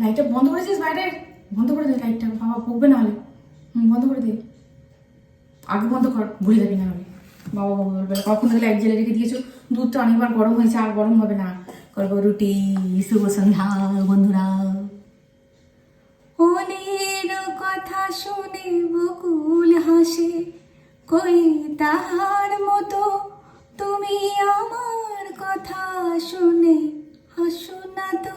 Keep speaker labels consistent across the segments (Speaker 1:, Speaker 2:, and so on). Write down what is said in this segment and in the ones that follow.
Speaker 1: লাইটটা বন্ধ করেছিস বাইরে। বন্ধ করে দে লাইটটা বাবা পড়বে না হলে। হুম, বন্ধ করে দে। আগে বন্ধ কর, ভুলে যাবি না হলে। বাবা বাবা, বলবে কখন থেকে লাইট জ্বেলে রেখে দিয়েছ। দুধটা অনেকবার গরম হয়েছে, আর গরম হবে না। করব রুটি, শুভ সন্ধ্যা, বন্ধুরা। হলের কথা শুনে বকুল হাসে, কই তাহার মতো? তুমি আমার কথা শুনে হাসো না তো।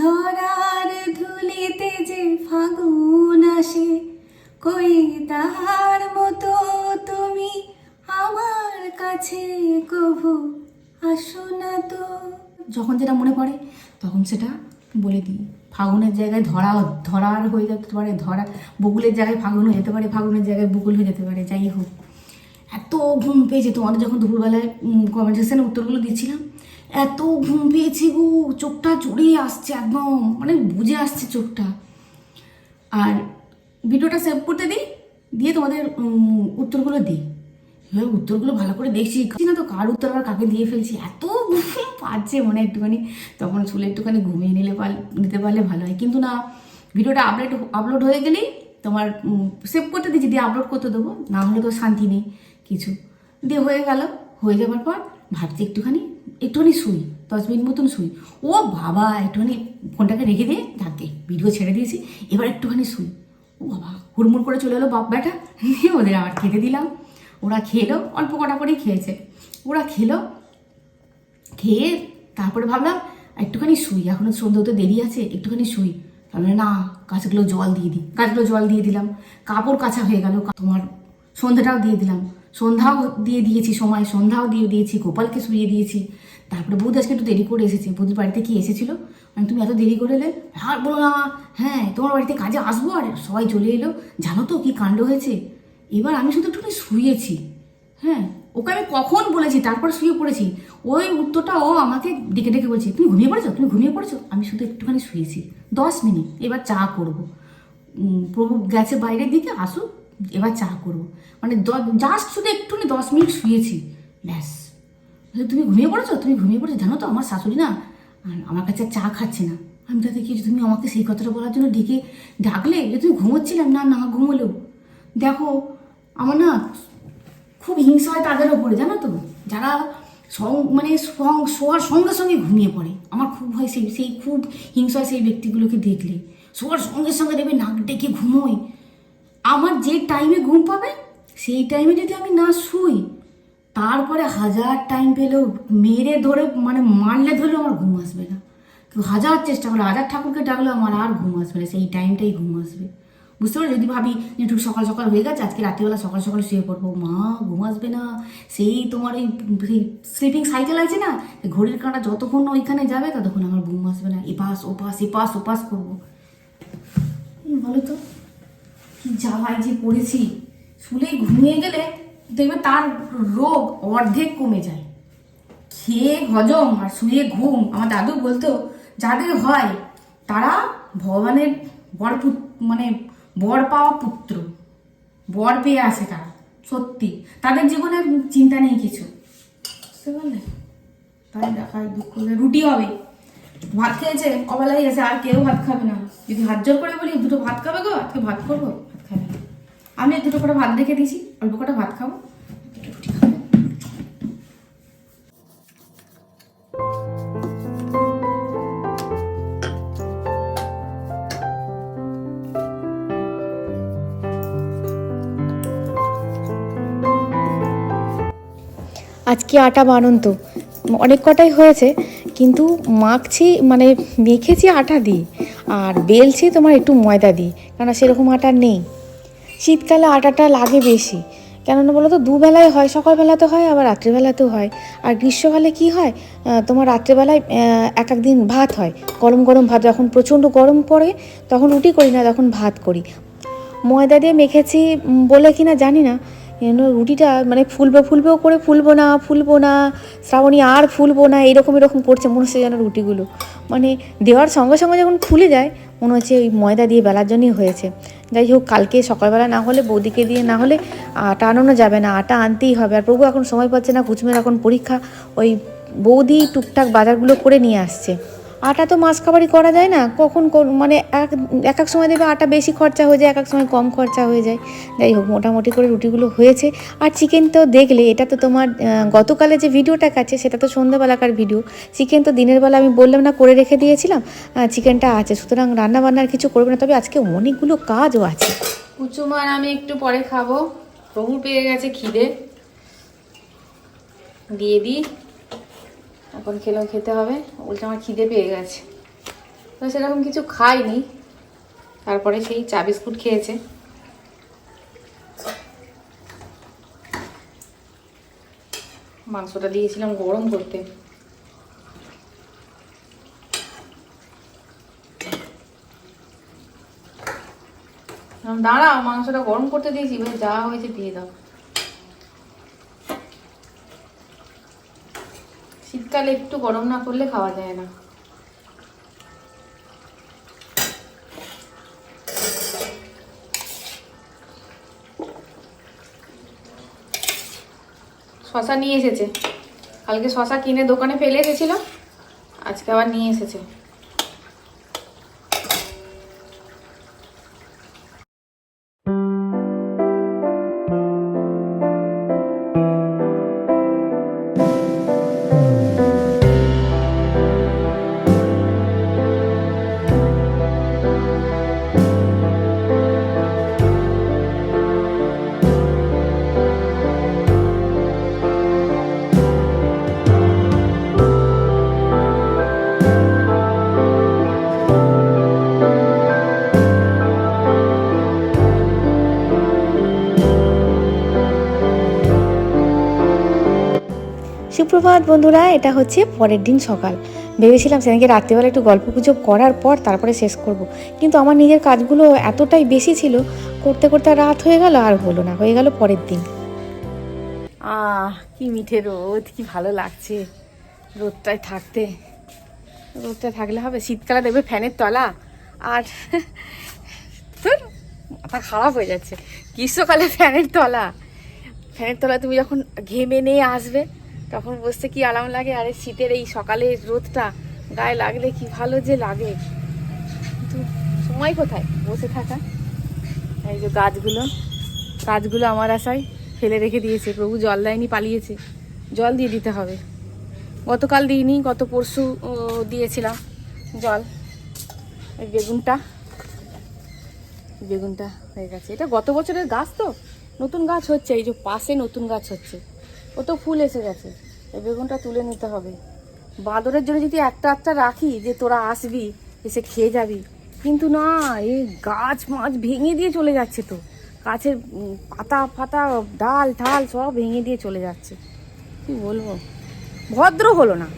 Speaker 1: ধরার ধুলিতে যে ফাগুন আসে, কই তাহার মতো তুমি আমার কাছে কভু আসো না তো। যখন যেটা মনে পড়ে, তখন সেটা বলে দিই। ফাগুনের জায়গায় ধরা, ধরার হয়ে যেতে পারে, ধরা বকুলের জায়গায় ফাগুন হয়ে যেতে পারে, ফাগুনের জায়গায় বকুল হয়ে যেতে পারে, যাই হোক। এত ঘুম পেয়েছে তোমাদের যখন দুপুরবেলায় কমেন্ট সেকশনে উত্তরগুলো দিচ্ছিলাম এত ঘুম পেয়েছে গো, চোখটা জড়িয়ে আসছে একদম মানে বুঝে আসছে চোখটা। আর ভিডিওটা সেভ করতে দিই, দিয়ে তোমাদের উত্তরগুলো দিই। এবার উত্তরগুলো ভালো করে দেখছি। না তো কার উত্তর আর কাকে দিয়ে ফেলছি? এত ঘুম পাচ্ছে মনে একটুখানি। তখন চুলে একটুখানি ঘুমিয়ে নিলে নিতে পারলে ভালো হয়। কিন্তু না, ভিডিওটা আপলোড আপলোড হয়ে গেলেই তোমার সেভ করতে দিচ্ছি দিয়ে আপলোড করতে দেবো। না হলে তো শান্তি নেই কিছু। দিয়ে হয়ে গেল, হয়ে যাওয়ার পর ভাবছি একটুখানি একটুখানি শুই, দশ মিনিট মতন শুই। ও বাবা একটুখানি ফোনটাকে রেখে দিয়ে থাকে ভিডিও ছেড়ে দিয়েছি, এবার একটুখানি শুই। ও বাবা, হুড়মুড় করে চলে এলো বাপ ব্যাটা দিয়ে ওদের আবার খেতে দিলাম। ওরা খেলো, অল্প কটা করেই খেয়েছে। ওরা খেলো, খেয়ে তারপরে ভাবলাম, একটুখানি শুই, এখনও সন্ধ্যে হতে দেরি আছে, একটুখানি শুই। তাহলে না গাছগুলো জল দিয়ে দিই গাছগুলো জল দিয়ে দিলাম। কাপড় কাচা হয়ে গেল তোমার সন্ধ্যাটাও দিয়ে দিলাম। সন্ধ্যাও দিয়ে দিয়েছি সময়, সন্ধ্যাও দিয়ে দিয়েছি, গোপালকে শুয়ে দিয়েছি। তারপরে বৌদি আজকে একটু দেরি করে এসেছে। বৌদির বাড়িতে কি এসেছিল? মানে তুমি এত দেরি করে এলে? আর বলো না হ্যাঁ তোমার বাড়িতে কাজে আসব আর সবাই চলে এলো। জানো তো কি কাণ্ড হয়েছে? এবার আমি শুধু একটুখানি শুয়েছি। হ্যাঁ ওকে আমি কখন বলেছি? তারপর শুয়ে পড়েছি। ওই উত্তরটা ও আমাকে ডেকে ডেকে বলছে, তুমি ঘুমিয়ে পড়েছো? তুমি ঘুমিয়ে পড়েছো? আমি শুধু একটুখানি শুয়েছি। দশ মিনিট, এবার চা করব। প্রভু গেছে বাইরের দিকে, আসুক। এবার চা করব। মানে জাস্ট শুধু একটুখানি দশ মিনিট শুয়েছি, ব্যাস। তুমি ঘুমিয়ে পড়েছো? তুমি ঘুমিয়ে পড়েছো? জানো তো, আমার শাশুড়ি না আমার কাছে চা খাচ্ছে না। আমি তাতে কি, তুমি আমাকে সেই কথাটা বলার জন্য ডেকে ডাকলে? যে তুমি ঘুমোচ্ছিলাম, না না, ঘুমোলেও। দেখো, আমার না খুব হিংসা হয় তাদের ওপরে, জানো তো। যারা সং- মানে শোয়ার সঙ্গে সঙ্গে ঘুমিয়ে পড়ে। আমার খুব হয় সেই সেই খুব হিংসা হয় সেই ব্যক্তিগুলোকে দেখলে। শোয়ার সঙ্গে সঙ্গে দেবে নাক ডেকে ঘুমোই আমার যে টাইমে ঘুম পাবে, সেই টাইমে যদি আমি না শুই, তারপরে হাজার টাইম পেলেও মেরে ধরে মানে মারলে ধরলেও আমার ঘুম আসবে না। কেউ হাজার চেষ্টা করলে হাজার ঠাকুরকে ডাকলেও আমার আর ঘুম আসবে না, সেই টাইমটাই ঘুম আসবে। বুঝতে পারো যদি ভাবি যে একটু সকাল সকাল হয়ে গেছে, আজকে রাত্রিবেলা সকাল সকাল শুয়ে পড়ব, মা ঘুম আসবে না, সেই তোমার এই স্লিপিং সাইকেল আছে না ঘড়ির কাঁটা যতক্ষণ ওইখানে যাবে, ততক্ষণ আমার ঘুম আসবে না। এপাস ওপাস এপাস ওপাস করব। বলো তো। কি জ্বালায় যে পড়েছি। শুলেই ঘুমিয়ে গেলে দেখবে তার রোগ অর্ধেক কমে যায়। খেয়ে হজম আর শুয়ে ঘুম, আমার দাদু বলতো, যাদের হয়, তারা ভগবানের বর মানে বর পাওয়া পুত্র। বর পেয়ে আসে তারা, সত্যি। তাদের জীবনে চিন্তা নেই কিছু। বুঝতে পারলে? তাই দেখা দুঃখ রুটি হবে। ভাত খেয়েছে অবেলাই এসে আর কেউ ভাত খাবে না। যদি হাত জোর করে বলি, দুটো ভাত খাবে গো? আজকে ভাত করব? আমি দুটো করে ভাত রেখে দিয়েছি, অল্প কটা ভাত খাব।
Speaker 2: আজকে আটা বানন্ত অনেক কটাই হয়েছে, কিন্তু মাখছি মানে মেখেছি আটা দিয়ে, আর বেলছি তোমার একটু ময়দা দিয়ে, কেননা সেরকম আটা নেই। শীতকালে আটাটা লাগে বেশি। কেননা বলো তো দুবেলায় হয়, সকালবেলাতে হয়, আবার রাত্রিবেলাতেও হয়। আর গ্রীষ্মকালে কি হয়? তোমার রাত্রিবেলায় এক এক দিন ভাত হয়। গরম গরম ভাত যখন প্রচণ্ড গরম পড়ে, তখন রুটি করি না, তখন ভাত করি। ময়দা দিয়ে মেখেছি বলে কি না জানি না। রুটিটা মানে ফুলবে, ফুলবেও করে ফুলবো না ফুলবো না, শ্রাবণী আর ফুলবো না, এরকম এরকম করছে মনে হচ্ছে যেন রুটিগুলো। মানে দেওয়ার সঙ্গে সঙ্গে যখন ফুলে যায় মনে হচ্ছে ওই ময়দা দিয়ে বেলার জন্যই হয়েছে। যাই হোক, কালকে সকালবেলা না হলে, বৌদিকে দিয়ে না হলে আটা আনানো যাবে না, আটা আনতেই হবে। আর প্রভু এখন সময় পাচ্ছে না, কুচমের এখন পরীক্ষা। ওই বৌদি টুকটাক বাজারগুলো করে নিয়ে আসছে।
Speaker 1: আটা তো মাছ খাবারই করা যায় না। কখন মানে এক এক এক সময় দেবে আটা বেশি খরচা হয়ে যায়, এক এক সময় কম খরচা হয়ে যায়। যাই হোক, মোটামুটি করে রুটিগুলো হয়েছে। আর চিকেন তো দেখলে, এটা তো তোমার গতকালে যে ভিডিওটা কাছে, সেটা তো সন্ধ্যাবেলাকার ভিডিও। চিকেন তো দিনের বেলা আমি বললাম না, করে রেখে দিয়েছিলাম। চিকেনটা আছে, সুতরাং রান্না বান্নার কিছু করবে না। তবে আজকে অনেকগুলো কাজও আছে। কুচুমার আমি একটু পরে খাব। প্রভু পেয়ে গেছে খিদে। দিয়ে দিই। এখন খেলেও খেতে হবে। উল্টে আমার খিদে পেয়ে গেছে। তো সেরকম কিছু খাইনি। তারপরে সেই চা বিস্কুট খেয়েছে। মাংসটা দিয়েছিলাম গরম করতে। দাঁড়াও মাংসটা গরম করতে দিয়েছি যা হয়েছে দিয়ে দাও। শীতকালে একটু গরম না করলে খাওয়া যায় না। শশা নিয়ে এসেছে। কালকে শশা কিনে দোকানে ফেলে এসেছিল আজকে আবার নিয়ে এসেছে। সুপ্রভাত বন্ধুরা এটা হচ্ছে পরের দিন সকাল। ভেবেছিলাম সেদিনকে রাত্রিবেলা একটু গল্প গুজব করার পর তারপরে শেষ করব। কিন্তু আমার নিজের কাজগুলো এতটাই বেশি ছিল করতে করতে রাত হয়ে গেল আর হলো না হয়ে গেল পরের দিন। আহ কি মিঠে রোদ কি ভালো লাগছে রোদটায় থাকতে। রোদটা থাকলে হবে শীতকালে দেখবে ফ্যানের তলা। আর ধুর, মাথা খারাপ হয়ে যাচ্ছে। গ্রীষ্মকালে ফ্যানের তলা। ফ্যানের তলায় তুমি যখন ঘেমে নিয়ে আসবে তখন বসতে কি আরাম লাগে? আরে শীতের এই সকালে রোদটা গায়ে লাগলে কি ভালো যে লাগে? কিন্তু সময় কোথায়? বসে থাকা। এই যে গাছগুলো গাছগুলো আমার আশায় ফেলে রেখে দিয়েছে। প্রভু জল দেয়নি, পালিয়েছে। জল দিয়ে দিতে হবে। গতকাল দিইনি, গত পরশু দিয়েছিলাম জল। এই বেগুনটা বেগুনটা হয়ে গেছে। এটা গত বছরের গাছ তো? নতুন গাছ হচ্ছে, এই যে পাশে নতুন গাছ হচ্ছে। ও তো ফুল এসে গেছে। এই বেগুনটা তুলে নিতে হবে। বাঁদরের জন্য যদি একটা একটা রাখি যে তোরা আসবি, এসে খেয়ে যাবি। কিন্তু না এই গাছ মাছ ভেঙে দিয়ে চলে যাচ্ছে তো। গাছের পাতা ফাতা, ডাল ঢাল সব ভেঙে দিয়ে চলে যাচ্ছে। কি বলব? ভদ্র হলো না।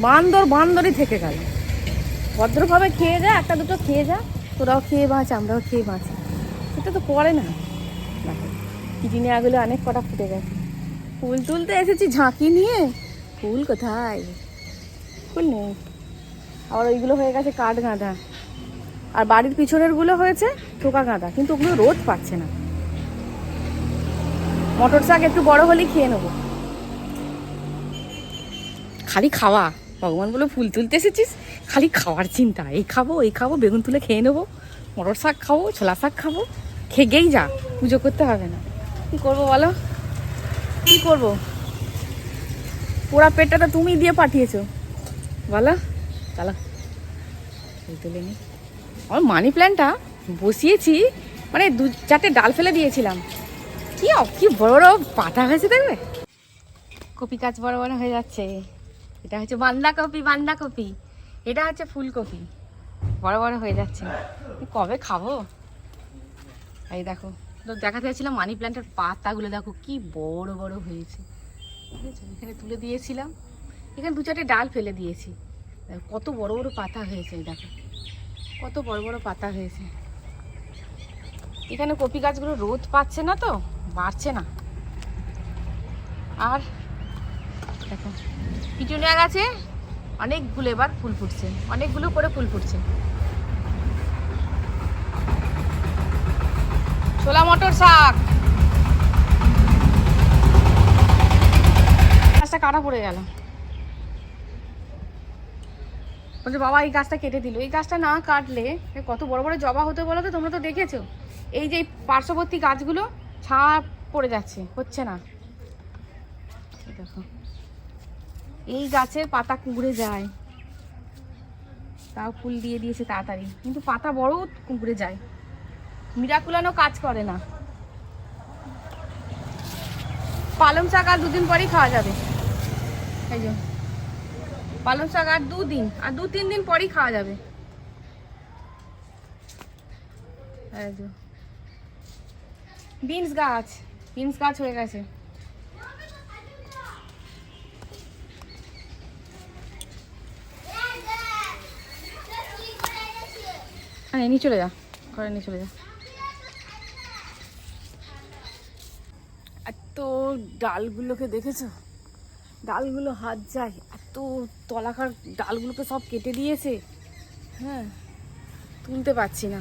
Speaker 1: বান্দর বান্দরই থেকে গেল। ভদ্রভাবে খেয়ে যা, একটা দুটো খেয়ে যা। তোরাও খেয়ে বাঁচ, আমরাও খেয়ে বাঁচি। সেটা তো করে না। দেখো কিটিনিয়াগুলো অনেক কটা ফুটে গেছে। ফুল তুলতে এসেছি, ঝাঁকি নিয়ে। ফুল কোথায়? ফুল নেই। আবার ওইগুলো হয়ে গেছে কাঠ গাঁদা। আর বাড়ির পিছনেরগুলো হয়েছে থোকা গাঁদা, কিন্তু ওগুলো রোদ পাচ্ছে না। মটর শাক একটু বড় হলেই খেয়ে নেব। খালি খাওয়া। ভগবান বলে ফুল তুলতে এসেছিস? খালি খাওয়ার চিন্তা। এই খাব এই খাব, বেগুন তুলে খেয়ে নেব। মটর শাক খাব, ছোলা শাক খাব। খেগেই যা, পুজো করতে হবে না। কি করব বলো? কি করব? পোড়া পেটটা তো তুমি দিয়ে পাঠিয়েছো। বলো চলো। তুলে নি। আমার মানি প্ল্যান্টটা বসিয়েছি মানে দু চারটে ডাল ফেলে দিয়েছিলাম। কি কি বড় বড় পাতা হয়েছে দেখবে? কপি গাছ বড় বড় হয়ে যাচ্ছে। এটা হচ্ছে বান্দাকপি বান্দাকপি এটা হচ্ছে ফুলকপি। বড় বড় হয়ে যাচ্ছে। কবে খাব? এই দেখো। তো দেখাতে চাইছিলাম মানি প্ল্যান্টের পাতাগুলো, দেখো কি বড় বড় হয়েছে। বুঝেছ? এখানে তুলে দিয়েছিলাম। এখানে দু চারটে ডাল ফেলে দিয়েছি। কত বড় বড় পাতা হয়েছে দেখো। কত বড় বড় পাতা হয়েছে। এখানে কপি গাছগুলো রোদ পাচ্ছে না তো? বাড়ছে না। আর দেখো, পিটুনিয়া গাছে অনেকগুলো এবার ফুল ফুটছে। অনেকগুলো করে ফুল ফুটছে। ছোলা মটর শাক। গাছটা কাটা পড়ে গেল। বলছে, বাবা, এই গাছটা কেটে দিল। এই গাছটা না কাটলে কত বড় বড় জবা হতে বলো তো? তোমরা তো দেখেছ। এই যে পার্শ্ববর্তী গাছগুলো ছাপ পড়ে যাচ্ছে, হচ্ছে না। দেখো। এই গাছের পাতা কুঁকড়ে যায়। তাও ফুল দিয়ে দিয়েছে তাড়াতাড়ি। কিন্তু পাতা বড় কুঁকড়ে যায়। মিরাকুলানো কাজ করে না। পালং শাক আর দুদিন পরেই খাওয়া যাবে। পালং শাক আর দুদিন, আর দু তিন দিন পরেই খাওয়া যাবে। বিনস গাছ বিনস গাছ হয়ে গেছে। নিয়ে চলে যা, ঘরে নিয়ে চলে যা। এত ডালগুলোকে দেখেছ? ডালগুলো হাত যায়, এত তলাকার ডালগুলোকে সব কেটে দিয়েছে। হ্যাঁ তুলতে পারছি না।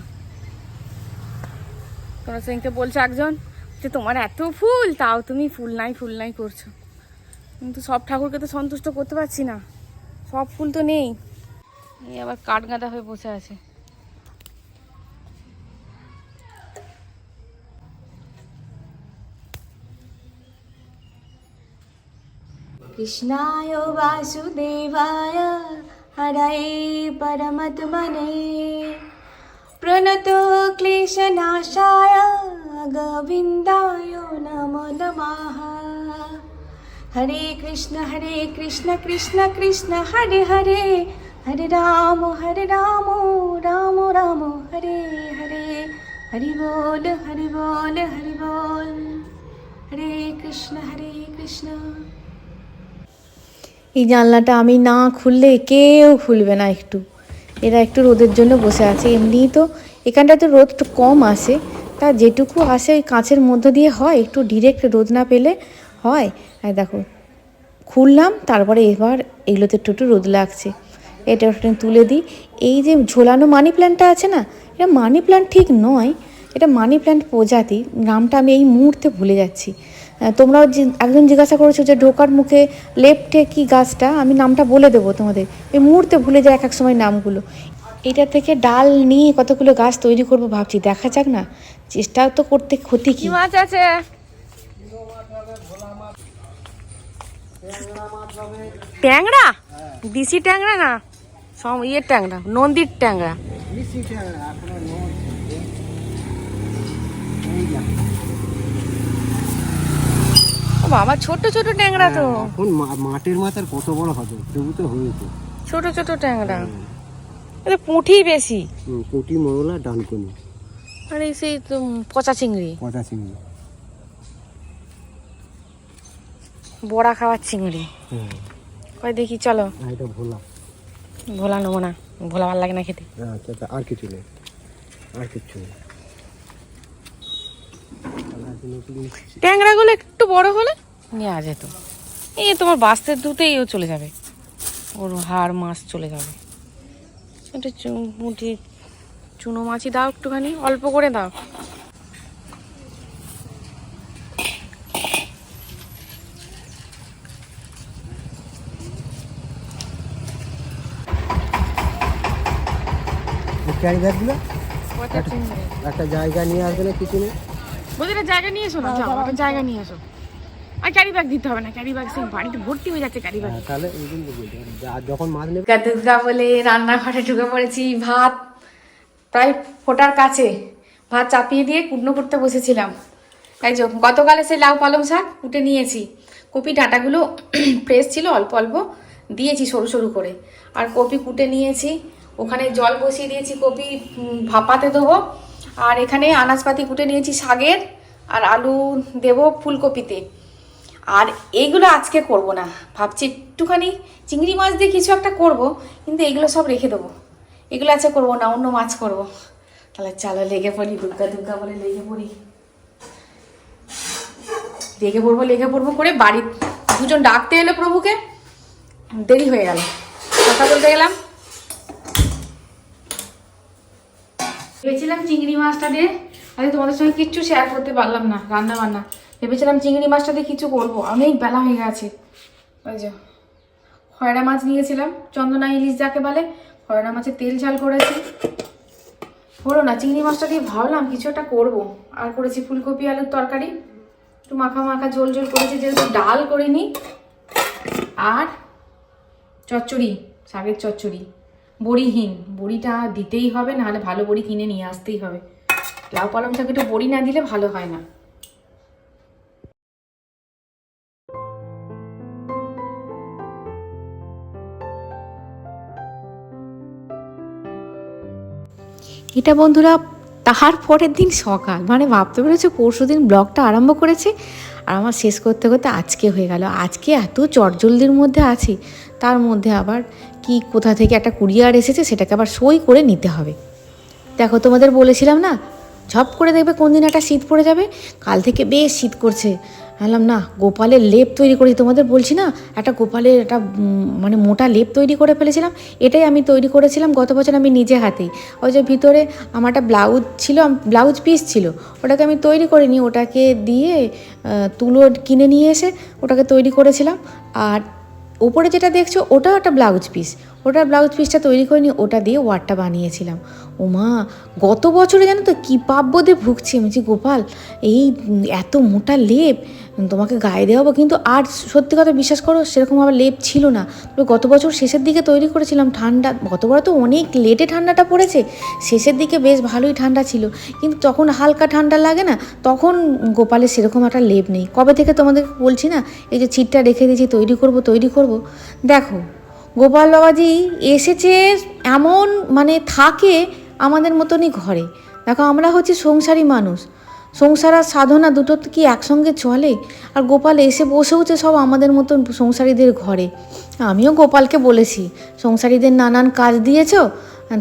Speaker 1: তোমার সঙ্গে বলছে একজন যে, তোমার এত ফুল, তাও তুমি ফুল নাই ফুল নাই করছ। কিন্তু সব ঠাকুরকে তো সন্তুষ্ট করতে পারছি না। সব ফুল তো নেই। আবার কাঠ গাঁদা হয়ে বসে আছে।
Speaker 3: कृष्णाय वासुदेवाय हरये परमत्मने प्रणतो क्लेशनाशाय गोविन्दाय नमो नमः हरे कृष्ण हरे कृष्ण कृष्ण कृष्ण हरे हरे हरे राम हरे राम राम राम हरे हरे हरि बोल हरि बोल हरि बोल हरे कृष्ण हरे कृष्ण
Speaker 1: এই জানলাটা আমি না খুললে কেউ খুলবে না একটু। এরা একটু রোদের জন্য বসে আছে, এমনিই তো। এখানটায় তো রোদ একটু কম আসে। তা যেটুকু আসে ওই কাঁচের মধ্য দিয়ে হয়, একটু ডিরেক্ট রোদ না পেলে হয়। আর দেখো, খুললাম, তারপরে এবার এগুলোতে একটু একটু রোদ লাগছে। এটা একটু তুলে দিই। এই যে ঝোলানো মানি প্ল্যান্টটা আছে না, এটা মানি প্ল্যান্ট ঠিক নয়। এটা মানি প্ল্যান্ট প্রজাতি নামটা আমি এই মুহূর্তে ভুলে যাচ্ছি। তোমরাও যে- একজন জিজ্ঞাসা করেছ যে ঢোকার মুখে লেফটে কি গাছটা? আমি নামটা বলে দেবো তোমাদের। এই মুহূর্তে ভুলে যায় এক এক সময় নামগুলো। এটা থেকে ডাল নিয়ে কতগুলো গাছ তৈরি করব ভাবছি। দেখা যাক না। চেষ্টা তো করতে ক্ষতি কি? মাছ আছে? ট্যাংরা? দিশি ট্যাংরা না? সব ইয়ের ট্যাংরা নন্দীর ট্যাংরা। বাবা ছোট ছোট ট্যাংরা তো।
Speaker 4: এখন মা- মাঠের মাথার কত বড় হবে? তবু তো হয়েছে।
Speaker 1: ছোট ছোট ট্যাংরা। এটা পুঁঠি বেশি।
Speaker 4: পুঁটি মরলা ডানকুনি।
Speaker 1: আর এই সেই তো পচা চিংড়ি।
Speaker 4: পচা চিংড়ি।
Speaker 1: বড়া খাওয়ার চিংড়ি।
Speaker 4: হ্যাঁ।
Speaker 1: কয় দেখি চলো।
Speaker 4: এটা ভোলা।
Speaker 1: ভোলা নেব না। ভোলা ভালো লাগে না খেতে।
Speaker 4: আচ্ছা আচ্ছা, আর কিছু নেই। আর কিছু নেই।
Speaker 1: ট্যাংরাগুলো একটু বড় হলে? নেওয়া যেত। এই তোমার বাস্তের দুটোই ও চলে যাবে। ওর হাড় মাছ চলে যাবে। এটা চু- মুটি চুনো মাছই দাও একটুখানি অল্প করে দাও।
Speaker 4: ক্যারি ব্যাগগুলো একটা জায়গা নিয়ে আসবে না কিছু নেই
Speaker 1: এটা জায়গা নিয়ে এসো না যাও একটা জায়গা নিয়ে এসো। আর ক্যারি ব্যাগ দিতে হবে না ক্যারি ব্যাগ সেই বাড়িতে ভর্তি হয়ে যাচ্ছে ক্যারি ব্যাগ
Speaker 4: হ্যাঁ, তাহলে যখন মাছ নেবে
Speaker 1: দুর্গা বলে রান্নাঘরে ঢুকে পড়েছি ভাত প্রায় ফোটার কাছে। ভাত চাপিয়ে দিয়ে কুটনো করতে বসেছিলাম। এই যে গতকালে সেই লাউ পালং শাক কুটে নিয়েছি। কপি ডাঁটাগুলো ফ্রেশ ছিল অল্প অল্প দিয়েছি সরু সরু করে। আর কপি কুটে নিয়েছি। ওখানে জল বসিয়ে দিয়েছি কপি ভাপাতে দেবো। আর এখানে আনাজপাতি কুটে নিয়েছি শাকের আর আলু দেবো ফুলকপিতে। আর এইগুলো আজকে করব না, ভাবছি একটুখানি চিংড়ি মাছ দিয়ে কিছু একটা করব, কিন্তু এগুলো সব রেখে দেবো। এগুলো আজকে করব না, অন্য মাছ করব। তাহলে চলো লেগে পড়ি, দুর্গা দুর্গা বলে লেগে পড়ি। লেগে পড়ব লেগে পড়ব করে বাড়ি দুজন ডাকতে এলো প্রভুকে। দেরি হয়ে গেল। কথা বলতে গেলাম। ভেবেছিলাম চিংড়ি মাছটা দিয়ে আমি তোমাদের সঙ্গে কিচ্ছু শেয়ার করতে পারলাম না রান্না বান্না ভেবেছিলাম চিংড়ি মাছটা দিয়ে কিছু করব। অনেক বেলা হয়ে গেছে। ওই যে, খয়রা মাছ নিয়েছিলাম। চন্দনা ইলিশ যাকে বলে, খয়রা মাছের তেল ঝাল করেছি। হলো না, চিংড়ি মাছটা দিয়ে ভাবলাম কিছু একটা করব। আর করেছি ফুলকপি, আলুর তরকারি। একটু মাখা মাখা ঝোল ঝোল করেছি, যেহেতু ডাল করিনি। আর চচ্চড়ি, শাকের চচ্চড়ি। বড়িহীন। বড়িটা দিতেই হবে, নাহলে ভালো বড়ি কিনে নিয়ে আসতেই হবে। লাউ পালং শাক একটু বড়ি না দিলে ভালো হয় না। এটা বন্ধুরা তাহার পরের দিন সকাল। মানে ভাবতে পেরেছে পরশু দিন ব্লগটা আরম্ভ করেছে? আর আমার শেষ করতে করতে আজকে হয়ে গেল। আজকে এত চটজলদির মধ্যে আছি, তার মধ্যে আবার কি, কোথা থেকে একটা কুরিয়ার এসেছে সেটাকে আবার সই করে নিতে হবে। দেখো, তোমাদের বলেছিলাম না, ঝপ করে দেখবে কোন দিন একটা শীত পড়ে যাবে। কাল থেকে বেশ শীত করছে। বললাম না, গোপালের লেপ তৈরি করি তোমাদের বলছি না, একটা গোপালের একটা মানে মোটা লেপ তৈরি করে ফেলেছিলাম, এটাই আমি তৈরি করেছিলাম গত বছর আমি নিজে হাতেই ওই যে ভিতরে আমার একটা ব্লাউজ ছিল ব্লাউজ পিস ছিল, ওটাকে আমি তৈরি করিনি, ওটাকে দিয়ে তুলো কিনে নিয়ে এসে ওটাকে তৈরি করেছিলাম। আর ওপরে যেটা দেখছ, ওটাও একটা ব্লাউজ পিস ওটার ব্লাউজ পিসটা তৈরি করে করিনি, ওটা দিয়ে ওয়ারটা বানিয়েছিলাম। ও মা, গত বছরে জানো তো কী পাব্যদে ভুগছি আমি গোপাল, এই এত মোটা লেপ তোমাকে গায়ে দেওয়াবো কিন্তু আর সত্যি কথা বিশ্বাস করো, সেরকম আবার লেপ ছিল না। তবে গত বছর শেষের দিকে তৈরি করেছিলাম ঠান্ডা, গতবার তো অনেক লেটে ঠান্ডাটা পড়েছে, শেষের দিকে বেশ ভালোই ঠান্ডা ছিল। কিন্তু তখন হালকা ঠান্ডা লাগে না, তখন গোপালের সেরকম একটা লেপ নেই। কবে থেকে তোমাদের বলছি না, এই যে ছিটটা রেখে দিয়েছি, তৈরি করব তৈরি করব? দেখো, গোপাল বাবাজি এসেছে এমন মানে থাকে আমাদের মতনই ঘরে। দেখো আমরা হচ্ছে সংসারী মানুষ। সংসার আর সাধনা দুটো কি একসঙ্গে চলে? আর গোপাল এসে বসেওছে সব আমাদের মতন সংসারীদের ঘরে। আমিও গোপালকে বলেছি, সংসারীদের নানান কাজ দিয়েছ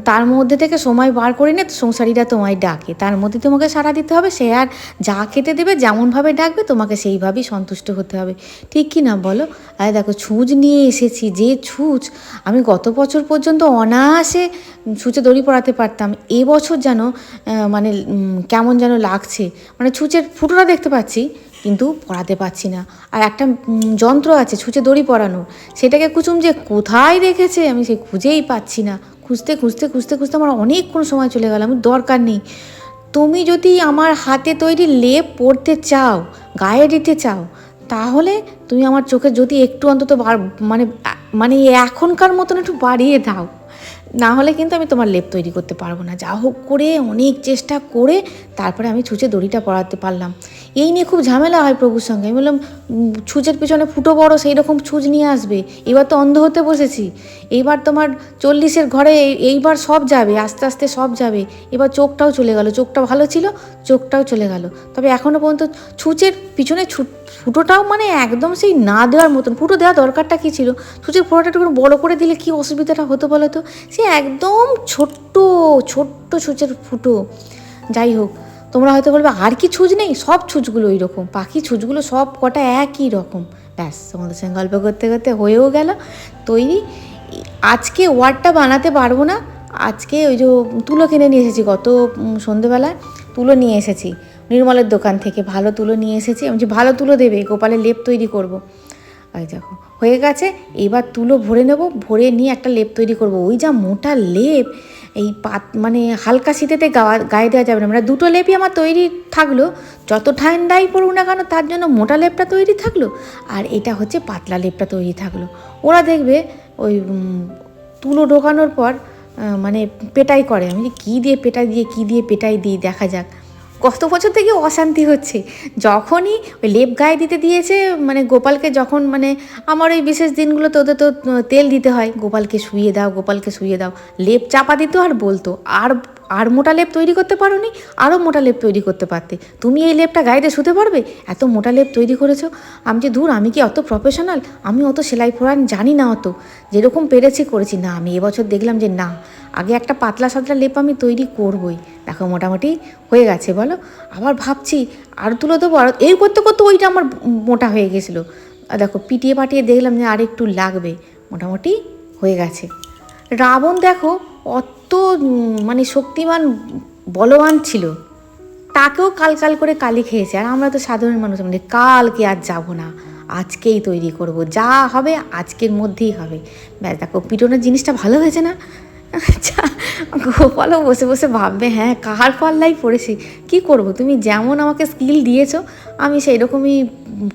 Speaker 1: তার মধ্যে থেকে সময় বার করে নে, সংসারীরা তোমায় ডাকে। তার মধ্যে তোমাকে সাড়া দিতে হবে, সে আর যা খেতে দেবে, যেমনভাবে ডাকবে, তোমাকে সেইভাবেই সন্তুষ্ট হতে হবে। ঠিক কি না বলো? আরে দেখো, ছুঁচ নিয়ে এসেছি, যে ছুঁচ আমি গত বছর পর্যন্ত অনায়াসে ছুঁচে দড়ি পড়াতে পারতাম। এবছর যেন মানে কেমন যেন লাগছে। মানে ছুঁচের ফুটোটা দেখতে পাচ্ছি, কিন্তু পড়াতে পারছি না। আর একটা যন্ত্র আছে, ছুঁচে দড়ি পরানোর। সেটাকে কুচুম যে কোথায় রেখেছে, আমি সে খুঁজেই পাচ্ছি না। খুঁজতে খুঁজতে খুঁজতে খুঁজতে আমার অনেকক্ষণ সময় চলে গেল। আমি দরকার নেই। তুমি যদি আমার হাতে তৈরি লেপ পড়তে চাও, গায়ে দিতে চাও, তাহলে তুমি আমার চোখে যদি একটু অন্তত মানে মানে এখনকার মতন একটু বাড়িয়ে দাও, না হলে কিন্তু আমি তোমার লেপ তৈরি করতে পারব না। যা হোক করে অনেক চেষ্টা করে তারপরে আমি ছুঁচে দড়িটা পরাতে পারলাম। এই নিয়ে খুব ঝামেলা হয় প্রভুর সঙ্গে। আমি বললাম ছুঁচের পিছনে ফুটো বড়, সেই রকম ছুঁচ নিয়ে আসবে। এবার তো অন্ধ হতে বসেছি। এইবার তোমার চল্লিশের ঘরে এই- এইবার সব যাবে, আস্তে আস্তে সব যাবে। এবার চোখটাও চলে গেল, চোখটা ভালো ছিল, চোখটাও চলে গেল। তবে এখনও পর্যন্ত ছুঁচের পিছনে ফুটোটাও মানে একদম সেই না দেওয়ার মতন, ফুটো দেওয়া দরকারটা কী ছিল? ছুঁচের ফোঁটাটা একটু বড় করে দিলে কি অসুবিধাটা হতো বলো তো? সে একদম ছোট্ট ছোট্ট ছুঁচের ফুটো। যাই হোক তোমরা হয়তো বলবে, আর কি ছুঁচ নেই? সব ছুঁচগুলো ওই রকম পাখি ছুঁচগুলো সব কটা একই রকম। ব্যাস, তোমাদের সঙ্গে গল্প করতে করতে হয়েও গেল। তৈরি। আজকে ওয়ার্ডটা বানাতে পারব না। আজকে ওই যে তুলো কিনে নিয়ে এসেছি গত সন্ধেবেলায়। তুলো নিয়ে এসেছি। নির্মলের দোকান থেকে ভালো তুলো নিয়ে এসেছি। আমি যে ভালো তুলো দেবে, গোপালের লেপ তৈরি করব। ওই দেখো হয়ে গেছে, এবার তুলো ভরে নেব, ভরে নিয়ে একটা লেপ তৈরি করব। ওই যা মোটা লেপ, এই পাত মানে হালকা শীতেতে গাওয়া, গায়ে দেওয়া যাবে না। মানে দুটো লেপই আমার তৈরি থাকল, যত ঠান্ডাই পড়ুক না কেন তার জন্য মোটা লেপটা তৈরি থাকল, আর এটা হচ্ছে পাতলা লেপটা তৈরি থাকল। ওরা দেখবে ওই তুলো ঢোকানোর পর মানে পেটাই করে। আমি কী দিয়ে পেটাই দিয়ে, কী দিয়ে পেটাই দিই দেখা যাক। কত বছর থেকে অশান্তি হচ্ছে। যখনই ওই লেপ গায়ে দিতে দিয়েছে মানে গোপালকে যখন মানে আমার ওই বিশেষ দিনগুলো তোদের তো, তেল দিতে হয়, গোপালকে শুয়ে দাও, গোপালকে শুয়ে দাও। লেপ চাপা দিত আর বলতো। আর আর মোটা লেপ তৈরি করতে পারো নি আরও মোটা লেপ তৈরি করতে পারতে। তুমি এই লেপটা গায়ে দিয়ে শুতে পারবে? এত মোটা লেপ তৈরি করেছ। আমি যে দূর আমি কি অত প্রফেশনাল আমি অত সেলাই পড়ান জানি না অত। যেরকম পেরেছি করেছি। না, আমি এবছর দেখলাম যে না, আগে একটা পাতলা সাতলা লেপ আমি তৈরি করবই। দেখো, মোটামুটি হয়ে গেছে, বলো। আবার ভাবছি, আর তুলে দেবো, আর এই করতে করতে ওইটা আমার মোটা হয়ে গেছিল। দেখো, পিটিয়ে পাটিয়ে দেখলাম যে আর একটু লাগবে। মোটামুটি হয়ে গেছে। রাবণ দেখো অত মানে শক্তিমান, বলবান ছিল। তাকেও কাল কাল করে কালি খেয়েছে। আর আমরা তো সাধারণ মানুষ মানে কালকে আর যাব না? আজকেই তৈরি করব। যা হবে আজকের মধ্যেই হবে। ব্যাস, দেখো, পিটনের জিনিসটা ভালো হয়েছে না? আচ্ছা গোপালও বসে বসে ভাববে হ্যাঁ কার পাল্লাই পড়েছি? কি করব? তুমি যেমন আমাকে স্কিল দিয়েছ, আমি সেই রকমই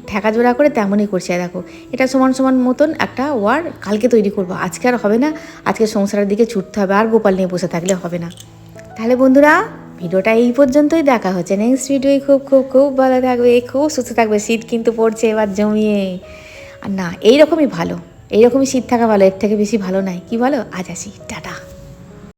Speaker 1: ঠেকা জোড়া করে তেমনই করছি। দেখো, এটা সমান সমান মতন একটা ওয়ার কালকে তৈরি করব। আজকে আর হবে না। আজকে সংসারের দিকে ছুটতে হবে, আর গোপাল নিয়ে বসে থাকলে হবে না। তাহলে বন্ধুরা, ভিডিওটা এই পর্যন্তই। দেখা হচ্ছে নেক্সট ভিডিওই খুব খুব খুব ভালো থাকবে, খুব সুস্থ থাকবে। শীত কিন্তু পড়ছে এবার জমিয়ে। আর না, এইরকমই ভালো। এইরকমই শীত থাকা ভালো এর থেকে বেশি ভালো নাই। কি বলো? আজ আসি। টাটা।